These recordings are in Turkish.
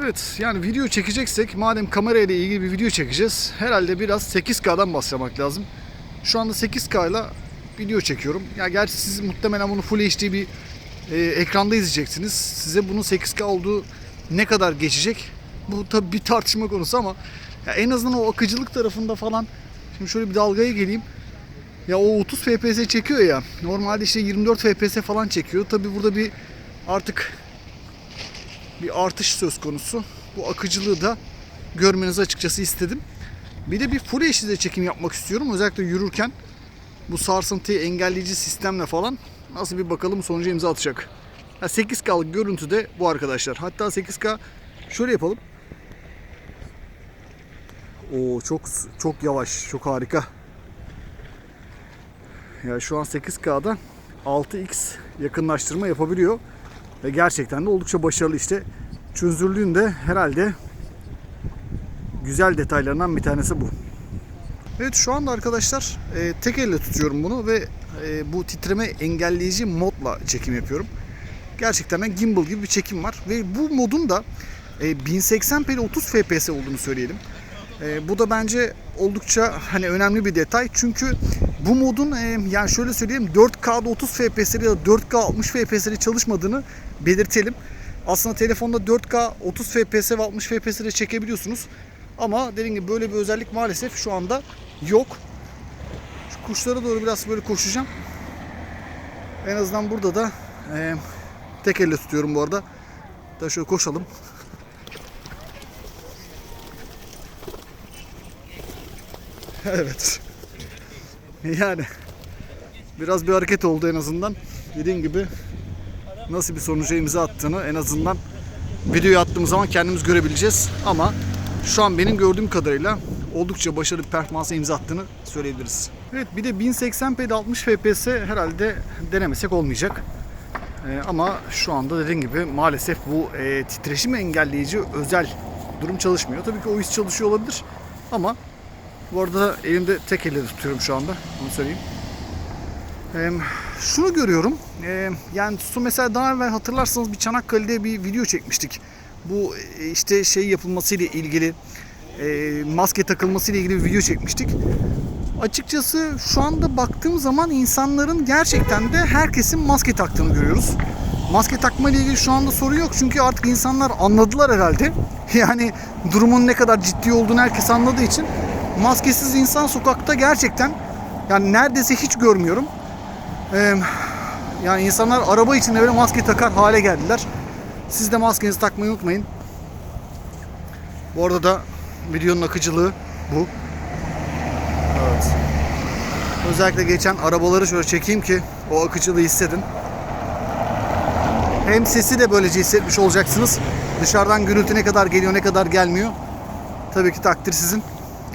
Evet yani video çekeceksek madem kamera ile ilgili bir video çekeceğiz herhalde biraz 8K'dan başlamak lazım. Şu anda 8K ile video çekiyorum. Ya gerçi siz muhtemelen bunu Full HD bir e, ekranda izleyeceksiniz. Size bunun 8K olduğu ne kadar geçecek? Bu tabii bir tartışma konusu ama ya en azından o akıcılık tarafında falan şimdi şöyle bir dalgaya geleyim. Ya o 30 FPS çekiyor ya. Normalde işte 24 FPS falan çekiyor. Tabii burada bir artık bir artış söz konusu. Bu akıcılığı da görmenizi açıkçası istedim. Bir de bir Full HD'de çekim yapmak istiyorum. Özellikle yürürken bu sarsıntıyı engelleyici sistemle falan nasıl bir bakalım sonucu imza atacak. Ya 8K'lık görüntü de bu arkadaşlar. Hatta 8K şöyle yapalım. Oo çok çok yavaş, çok harika. Ya şu an 8K'da 6x yakınlaştırma yapabiliyor. Ve gerçekten de oldukça başarılı işte. Çözünürlüğün de herhalde güzel detaylarından bir tanesi bu. Evet şu anda arkadaşlar e, tek elle tutuyorum bunu ve e, bu titreme engelleyici modla çekim yapıyorum. Gerçekten de gimbal gibi bir çekim var ve bu modun da e, 1080p ile 30 fps olduğunu söyleyelim. E, bu da bence oldukça hani önemli bir detay çünkü bu modun e, yani şöyle söyleyeyim 4K'da 30 fps ya da 4K 60 fps ile çalışmadığını belirtelim. Aslında telefonda 4K 30 fps ve 60 fps ile çekebiliyorsunuz. Ama dediğim gibi böyle bir özellik maalesef şu anda yok. Şu kuşlara doğru biraz böyle koşacağım. En azından burada da e, tek elle tutuyorum bu arada. Da şöyle koşalım. evet. Yani biraz bir hareket oldu en azından. Dediğim gibi nasıl bir sonuca imza attığını en azından videoyu attığımız zaman kendimiz görebileceğiz. Ama şu an benim gördüğüm kadarıyla oldukça başarılı bir performansa imza attığını söyleyebiliriz. Evet bir de 1080p'de 60 fps herhalde denemesek olmayacak. Ee, ama şu anda dediğim gibi maalesef bu e, titreşim engelleyici özel durum çalışmıyor. Tabii ki o his çalışıyor olabilir ama bu arada elimde tek elle tutuyorum şu anda. Onu söyleyeyim. Ee, şunu görüyorum. Ee, yani su mesela daha evvel hatırlarsanız bir Çanakkale'de bir video çekmiştik. Bu e, işte şey yapılmasıyla ilgili e, maske takılmasıyla ilgili bir video çekmiştik. Açıkçası şu anda baktığım zaman insanların gerçekten de herkesin maske taktığını görüyoruz. Maske takma ile ilgili şu anda soru yok çünkü artık insanlar anladılar herhalde. Yani durumun ne kadar ciddi olduğunu herkes anladığı için maskesiz insan sokakta gerçekten yani neredeyse hiç görmüyorum. Ee, yani insanlar araba içinde böyle maske takar hale geldiler. Siz de maskenizi takmayı unutmayın. Bu arada da videonun akıcılığı bu. Evet. Özellikle geçen arabaları şöyle çekeyim ki o akıcılığı hissedin. Hem sesi de böylece hissetmiş olacaksınız. Dışarıdan gürültü ne kadar geliyor ne kadar gelmiyor. Tabii ki takdir sizin.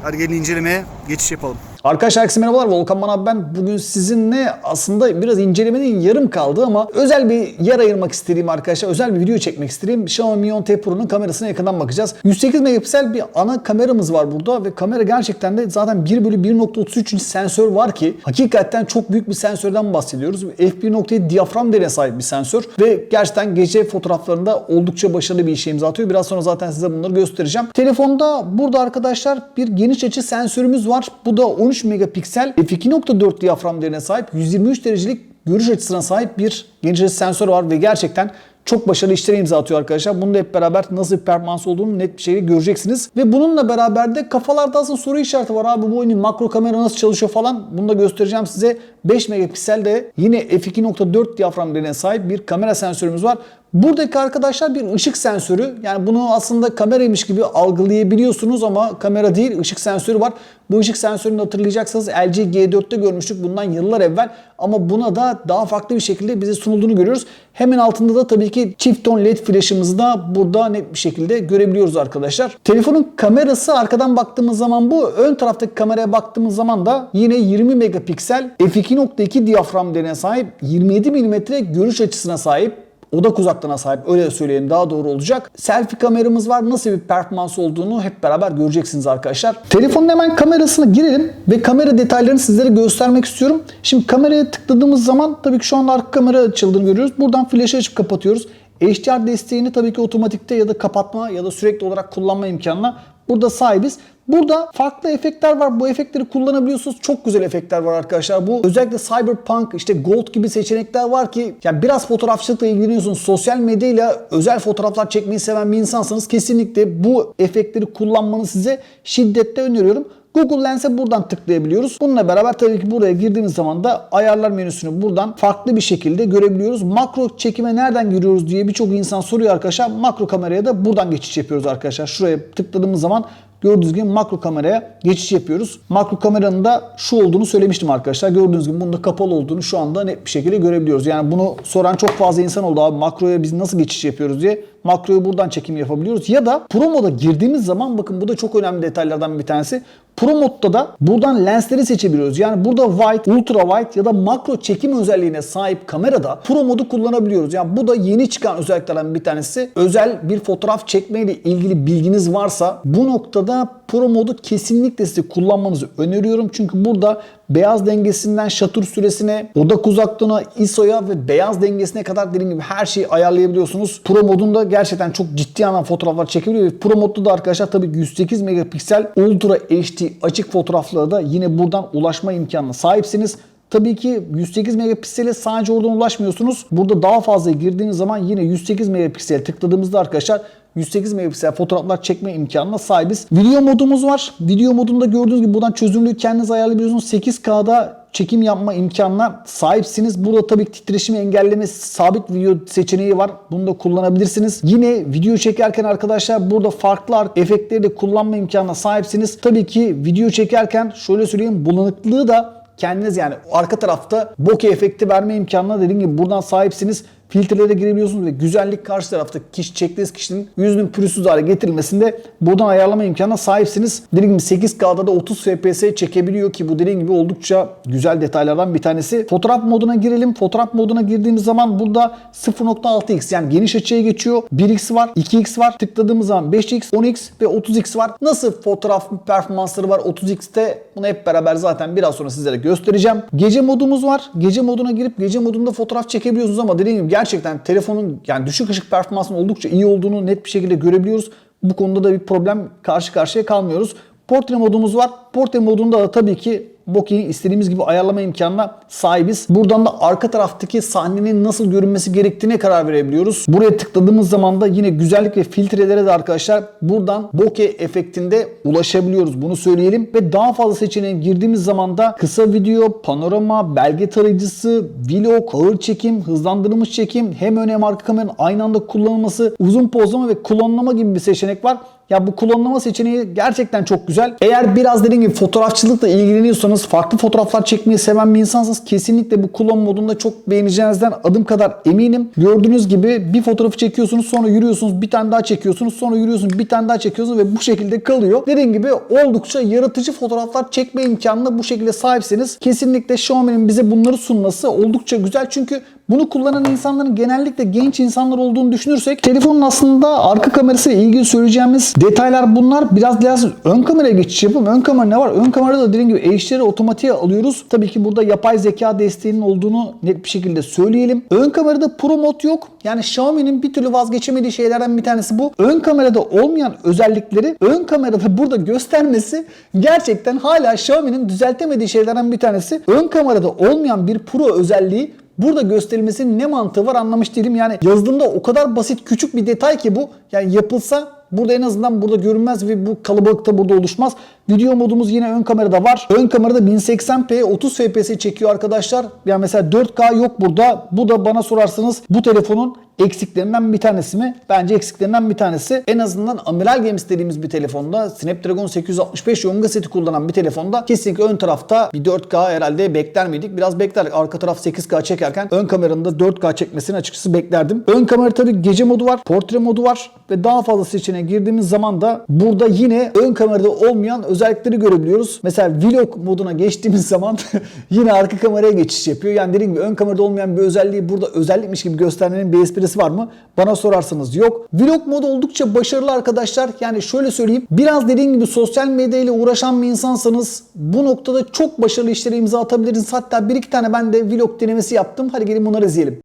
Hadi gelin incelemeye geçiş yapalım. Arkadaşlar herkese merhabalar. Volkan Manav ben. Bugün sizinle aslında biraz incelemenin yarım kaldı ama özel bir yer ayırmak istediğim arkadaşlar. Özel bir video çekmek istediğim Xiaomi Mi 10 T Pro'nun kamerasına yakından bakacağız. 108 megapiksel bir ana kameramız var burada ve kamera gerçekten de zaten 1 bölü 1.33 inç sensör var ki hakikaten çok büyük bir sensörden bahsediyoruz. F1.7 diyafram değerine sahip bir sensör ve gerçekten gece fotoğraflarında oldukça başarılı bir işe imza atıyor. Biraz sonra zaten size bunları göstereceğim. Telefonda burada arkadaşlar bir geniş açı sensörümüz var. Bu da 13 megapiksel f2.4 diyafram değerine sahip 123 derecelik görüş açısına sahip bir geniş açı sensör var ve gerçekten çok başarılı işlere imza atıyor arkadaşlar. Bunu da hep beraber nasıl bir performans olduğunu net bir şekilde göreceksiniz. Ve bununla beraber de kafalarda aslında soru işareti var. Abi bu oyunun makro kamera nasıl çalışıyor falan. Bunu da göstereceğim size. 5 megapiksel de yine f2.4 diyafram değerine sahip bir kamera sensörümüz var. Buradaki arkadaşlar bir ışık sensörü. Yani bunu aslında kameraymış gibi algılayabiliyorsunuz ama kamera değil ışık sensörü var. Bu ışık sensörünü hatırlayacaksınız LG G4'te görmüştük bundan yıllar evvel. Ama buna da daha farklı bir şekilde bize sunulduğunu görüyoruz. Hemen altında da tabii ki çift ton led flaşımızı da burada net bir şekilde görebiliyoruz arkadaşlar. Telefonun kamerası arkadan baktığımız zaman bu. Ön taraftaki kameraya baktığımız zaman da yine 20 megapiksel f2.2 diyafram değerine sahip 27 mm görüş açısına sahip odak uzaklığına sahip öyle söyleyelim daha doğru olacak. Selfie kameramız var. Nasıl bir performans olduğunu hep beraber göreceksiniz arkadaşlar. Telefonun hemen kamerasına girelim ve kamera detaylarını sizlere göstermek istiyorum. Şimdi kameraya tıkladığımız zaman tabii ki şu anda arka kamera açıldığını görüyoruz. Buradan flaşı açıp kapatıyoruz. HDR desteğini tabii ki otomatikte ya da kapatma ya da sürekli olarak kullanma imkanına burada sahibiz. Burada farklı efektler var. Bu efektleri kullanabiliyorsunuz. Çok güzel efektler var arkadaşlar. Bu özellikle Cyberpunk, işte Gold gibi seçenekler var ki yani biraz fotoğrafçılıkla ilgileniyorsunuz. Sosyal medyayla özel fotoğraflar çekmeyi seven bir insansanız kesinlikle bu efektleri kullanmanı size şiddetle öneriyorum. Google Lens'e buradan tıklayabiliyoruz. Bununla beraber tabii ki buraya girdiğimiz zaman da ayarlar menüsünü buradan farklı bir şekilde görebiliyoruz. Makro çekime nereden giriyoruz diye birçok insan soruyor arkadaşlar. Makro kameraya da buradan geçiş yapıyoruz arkadaşlar. Şuraya tıkladığımız zaman Gördüğünüz gibi makro kameraya geçiş yapıyoruz. Makro kameranın da şu olduğunu söylemiştim arkadaşlar. Gördüğünüz gibi bunun da kapalı olduğunu şu anda net bir şekilde görebiliyoruz. Yani bunu soran çok fazla insan oldu abi makroya biz nasıl geçiş yapıyoruz diye. Makroya buradan çekim yapabiliyoruz. Ya da Pro moda girdiğimiz zaman bakın bu da çok önemli detaylardan bir tanesi. Pro modda da buradan lensleri seçebiliyoruz. Yani burada wide, ultra wide ya da makro çekim özelliğine sahip kamerada Pro modu kullanabiliyoruz. Yani bu da yeni çıkan özelliklerden bir tanesi. Özel bir fotoğraf çekmeyle ilgili bilginiz varsa bu noktada Pro modu kesinlikle size kullanmanızı öneriyorum. Çünkü burada beyaz dengesinden şatır süresine, odak uzaklığına, ISO'ya ve beyaz dengesine kadar dediğim gibi her şeyi ayarlayabiliyorsunuz. Pro modunda gerçekten çok ciddi anlamda fotoğraflar çekebiliyor. Pro modda da arkadaşlar tabii 108 megapiksel Ultra HD açık fotoğraflara da yine buradan ulaşma imkanına sahipsiniz. Tabii ki 108 megapiksele sadece oradan ulaşmıyorsunuz. Burada daha fazla girdiğiniz zaman yine 108 megapiksel tıkladığımızda arkadaşlar 108 megapiksel fotoğraflar çekme imkanına sahibiz. Video modumuz var. Video modunda gördüğünüz gibi buradan çözünürlüğü kendiniz ayarlayabiliyorsunuz. 8K'da çekim yapma imkanına sahipsiniz. Burada tabii titreşimi engelleme sabit video seçeneği var. Bunu da kullanabilirsiniz. Yine video çekerken arkadaşlar burada farklı efektleri de kullanma imkanına sahipsiniz. Tabii ki video çekerken şöyle söyleyeyim bulanıklığı da kendiniz yani arka tarafta bokeh efekti verme imkanına dediğim gibi buradan sahipsiniz. Filtrelere girebiliyorsunuz ve güzellik karşı tarafta kişi çektiğiniz kişinin yüzünün pürüzsüz hale getirilmesinde buradan ayarlama imkanına sahipsiniz. Dediğim gibi 8K'da da 30 FPS çekebiliyor ki bu dediğim gibi oldukça güzel detaylardan bir tanesi. Fotoğraf moduna girelim. Fotoğraf moduna girdiğimiz zaman burada 0.6x yani geniş açıya geçiyor. 1x var, 2x var. Tıkladığımız zaman 5x, 10x ve 30x var. Nasıl fotoğraf performansları var 30x'te bunu hep beraber zaten biraz sonra sizlere göstereceğim. Gece modumuz var. Gece moduna girip gece modunda fotoğraf çekebiliyorsunuz ama dediğim gibi gerçekten telefonun yani düşük ışık performansının oldukça iyi olduğunu net bir şekilde görebiliyoruz. Bu konuda da bir problem karşı karşıya kalmıyoruz. Portre modumuz var. Portre modunda da tabii ki bokeh'i istediğimiz gibi ayarlama imkanına sahibiz. Buradan da arka taraftaki sahnenin nasıl görünmesi gerektiğine karar verebiliyoruz. Buraya tıkladığımız zaman da yine güzellik ve filtrelere de arkadaşlar buradan bokeh efektinde ulaşabiliyoruz. Bunu söyleyelim. Ve daha fazla seçeneğe girdiğimiz zaman da kısa video, panorama, belge tarayıcısı, vlog, ağır çekim, hızlandırılmış çekim, hem ön hem arka kameranın aynı anda kullanılması, uzun pozlama ve klonlama gibi bir seçenek var. Ya bu klonlama seçeneği gerçekten çok güzel. Eğer biraz dediğim gibi fotoğrafçılıkla ilgileniyorsanız, farklı fotoğraflar çekmeyi seven bir insansanız kesinlikle bu klon modunda çok beğeneceğinizden adım kadar eminim. Gördüğünüz gibi bir fotoğrafı çekiyorsunuz, sonra yürüyorsunuz, bir tane daha çekiyorsunuz, sonra yürüyorsunuz, bir tane daha çekiyorsunuz ve bu şekilde kalıyor. Dediğim gibi oldukça yaratıcı fotoğraflar çekme imkanına bu şekilde sahipseniz kesinlikle Xiaomi'nin bize bunları sunması oldukça güzel. Çünkü bunu kullanan insanların genellikle genç insanlar olduğunu düşünürsek telefonun aslında arka kamerası ile ilgili söyleyeceğimiz detaylar bunlar. Biraz biraz ön kameraya geçiş yapalım. Ön kamera ne var? Ön kamerada dediğim gibi HDR'i otomatiğe alıyoruz. Tabii ki burada yapay zeka desteğinin olduğunu net bir şekilde söyleyelim. Ön kamerada Pro mod yok. Yani Xiaomi'nin bir türlü vazgeçemediği şeylerden bir tanesi bu. Ön kamerada olmayan özellikleri ön kamerada burada göstermesi gerçekten hala Xiaomi'nin düzeltemediği şeylerden bir tanesi. Ön kamerada olmayan bir Pro özelliği burada gösterilmesinin ne mantığı var anlamış değilim. Yani yazılımda o kadar basit küçük bir detay ki bu. Yani yapılsa burada en azından burada görünmez ve bu kalabalıkta burada oluşmaz. Video modumuz yine ön kamerada var. Ön kamerada 1080p 30 fps çekiyor arkadaşlar. Yani mesela 4K yok burada. Bu da bana sorarsanız bu telefonun eksiklerinden bir tanesi mi? Bence eksiklerinden bir tanesi. En azından Amiral Games dediğimiz bir telefonda Snapdragon 865 Yonga seti kullanan bir telefonda kesinlikle ön tarafta bir 4K herhalde bekler miydik? Biraz beklerdik. Arka taraf 8K çekerken ön kameranın da 4K çekmesini açıkçası beklerdim. Ön kamera tabii gece modu var, portre modu var ve daha fazla seçeneğe girdiğimiz zaman da burada yine ön kamerada olmayan özellikleri görebiliyoruz. Mesela vlog moduna geçtiğimiz zaman yine arka kameraya geçiş yapıyor. Yani dediğim gibi ön kamerada olmayan bir özelliği burada özellikmiş gibi göstermenin bir esprisi var mı? Bana sorarsanız yok. Vlog modu oldukça başarılı arkadaşlar. Yani şöyle söyleyeyim. Biraz dediğim gibi sosyal medya ile uğraşan bir insansanız bu noktada çok başarılı işlere imza atabilirsiniz. Hatta bir iki tane ben de vlog denemesi yaptım. Hadi gelin bunları izleyelim.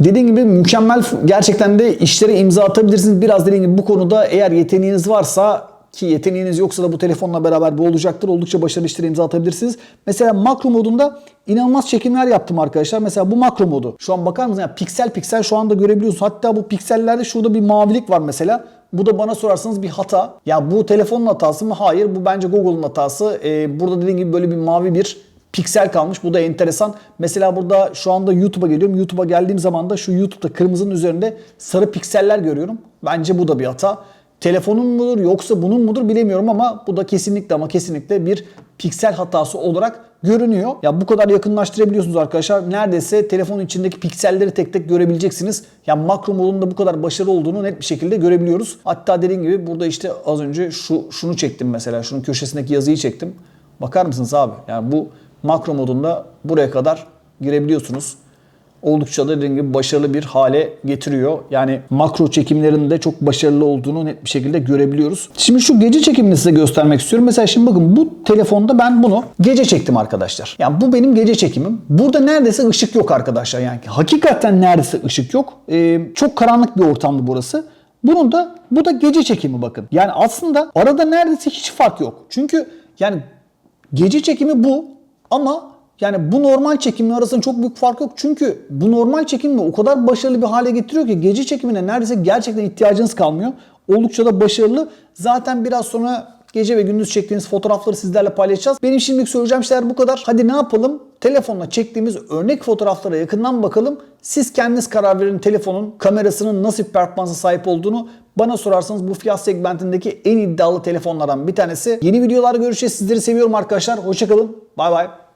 Dediğim gibi mükemmel gerçekten de işlere imza atabilirsiniz. Biraz dediğim gibi bu konuda eğer yeteneğiniz varsa ki yeteneğiniz yoksa da bu telefonla beraber bu olacaktır. Oldukça başarılı işlere imza atabilirsiniz. Mesela makro modunda inanılmaz çekimler yaptım arkadaşlar. Mesela bu makro modu. Şu an bakar mısınız? Yani piksel piksel şu anda görebiliyorsunuz. Hatta bu piksellerde şurada bir mavilik var mesela. Bu da bana sorarsanız bir hata. Ya bu telefonun hatası mı? Hayır. Bu bence Google'un hatası. Ee, burada dediğim gibi böyle bir mavi bir piksel kalmış. Bu da enteresan. Mesela burada şu anda YouTube'a geliyorum. YouTube'a geldiğim zaman da şu YouTube'da kırmızının üzerinde sarı pikseller görüyorum. Bence bu da bir hata. Telefonun mudur yoksa bunun mudur bilemiyorum ama bu da kesinlikle ama kesinlikle bir piksel hatası olarak görünüyor. Ya bu kadar yakınlaştırabiliyorsunuz arkadaşlar. Neredeyse telefonun içindeki pikselleri tek tek görebileceksiniz. Ya makro modunda bu kadar başarılı olduğunu net bir şekilde görebiliyoruz. Hatta dediğim gibi burada işte az önce şu şunu çektim mesela. Şunun köşesindeki yazıyı çektim. Bakar mısınız abi? Yani bu makro modunda buraya kadar girebiliyorsunuz. Oldukça da dediğim gibi başarılı bir hale getiriyor. Yani makro çekimlerinde çok başarılı olduğunu net bir şekilde görebiliyoruz. Şimdi şu gece çekimini size göstermek istiyorum. Mesela şimdi bakın bu telefonda ben bunu gece çektim arkadaşlar. Yani bu benim gece çekimim. Burada neredeyse ışık yok arkadaşlar. Yani hakikaten neredeyse ışık yok. Ee, çok karanlık bir ortamdı burası. Bunun da bu da gece çekimi bakın. Yani aslında arada neredeyse hiç fark yok. Çünkü yani gece çekimi bu ama yani bu normal çekimle arasında çok büyük fark yok. Çünkü bu normal çekimle o kadar başarılı bir hale getiriyor ki gece çekimine neredeyse gerçekten ihtiyacınız kalmıyor. Oldukça da başarılı. Zaten biraz sonra gece ve gündüz çektiğiniz fotoğrafları sizlerle paylaşacağız. Benim şimdilik söyleyeceğim şeyler bu kadar. Hadi ne yapalım? Telefonla çektiğimiz örnek fotoğraflara yakından bakalım. Siz kendiniz karar verin telefonun kamerasının nasıl bir performansa sahip olduğunu. Bana sorarsanız bu fiyat segmentindeki en iddialı telefonlardan bir tanesi. Yeni videolarda görüşeceğiz. Sizleri seviyorum arkadaşlar. Hoşçakalın. Bay bay.